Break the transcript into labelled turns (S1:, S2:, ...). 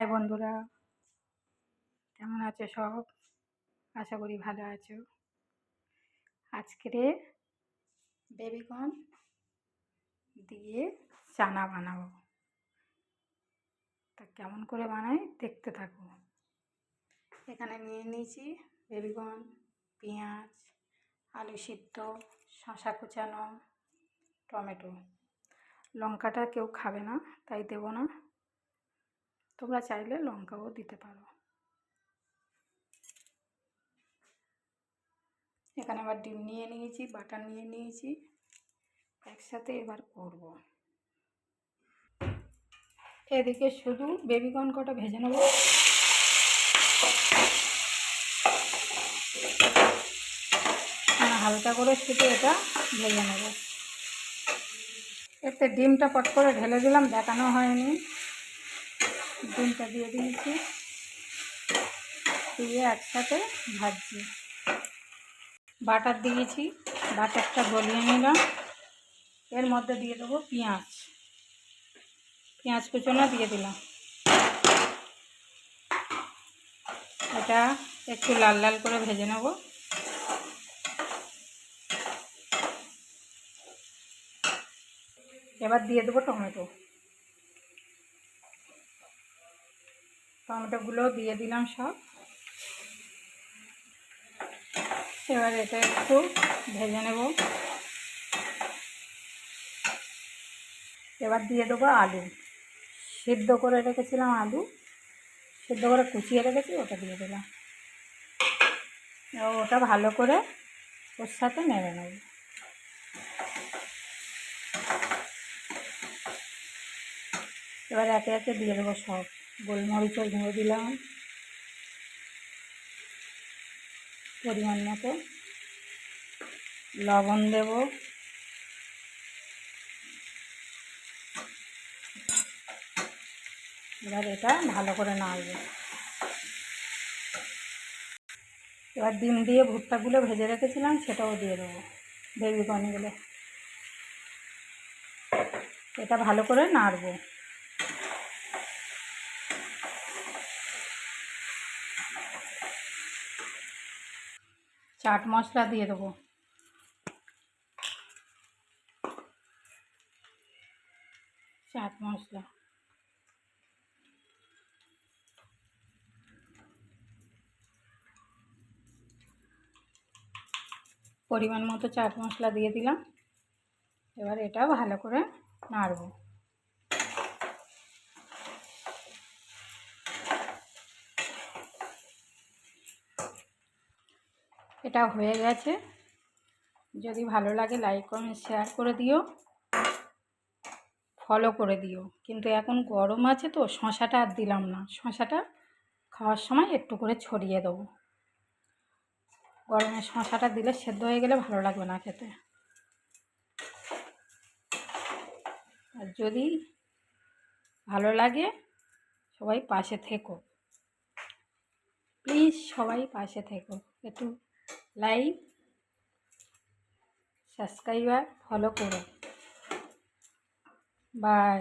S1: High বন্ধুরা। কেমন আছো সব? আশা করি ভালো আছো। আজকে বেবিকর্ন দিয়ে চানা বানাবো। তা কেমন করে বানাই দেখতে থাকো। এখানে নিয়ে নিয়েছি বেবিকর্ন, পেঁয়াজ, আলু সিদ্ধ শশা কুচানো, টমেটো। লঙ্কাটা কেউ খাবে না, তাই দেবো না। তোমরা চাইলে লঙ্কাও দিতে পারো। এখানে আবার ডিম নিয়ে নিয়েছি, বাটার নিয়ে নিয়েছি, একসাথে এবার করব। এদিকে শুধু বেবিকর্ন কটা ভেজে নেব। হালকা করে শুধু এটা ভেজে নেব। এতে ডিমটা পট করে ঢেলে দিলাম, দেখানো হয়নি। ডিমটা দিয়ে দিয়েছি। দিয়ে একসাথে ভাজছি। বাটার দিয়েছি, বাটারটা গলিয়ে নিলাম। এর মধ্যে দিয়ে দেবো পেঁয়াজ। পেঁয়াজ কুচোনা দিয়ে দিলাম। এটা একটু লাল লাল করে ভেজে নেব। এবার দিয়ে দেবো টমেটো। টমেটোগুলো দিয়ে দিলাম সব। এবার এটা একটু ভেজে নেব। এবার দিয়ে দেবো আলু। সিদ্ধ করে রেখেছিলাম আলু। সিদ্ধ করে কুচিয়ে রেখেছি, ওটা দিয়ে দিলাম। এবার ওটা ভালো করে ওর সাথে নেড়ে নেব। এবার একে একে দিয়ে দেবো সব। গোলমরিচের গুঁড়ো দিলাম। পরিমাণ মতো। লবণ দেব। এবার এটা ভালো করে নাড়ব। এবার ডিম দিয়ে ভুট্টাগুলো ভেজে রেখেছিলাম, সেটাও দিয়ে দেবো বেবি কর্নগুলো এটা ভালো করে নাড়বো। চাট মশলা দিয়ে দেবো। চাট মশলা। পরিমাণ মতো চাট মশলা দিয়ে দিলাম। এবার এটা ভালো করে নাড়ব। এটা হয়ে গেছে। যদি ভালো লাগে লাইক কমেন্ট শেয়ার করে দিও। ফলো করে দিও। কিন্তু এখন গরম আছে তো, শশাটা আর দিলাম না। শশাটা খাওয়ার সময় একটু করে ছড়িয়ে দেবো। গরমে শশাটা দিলে সেদ্ধ হয়ে গেলে ভালো লাগবে না খেতে। আর যদি ভালো লাগে, সবাই পাশে থেকো। প্লিজ সবাই পাশে থেকো। একটু লাইক সাবস্ক্রাইবার ফলো করো। বাই।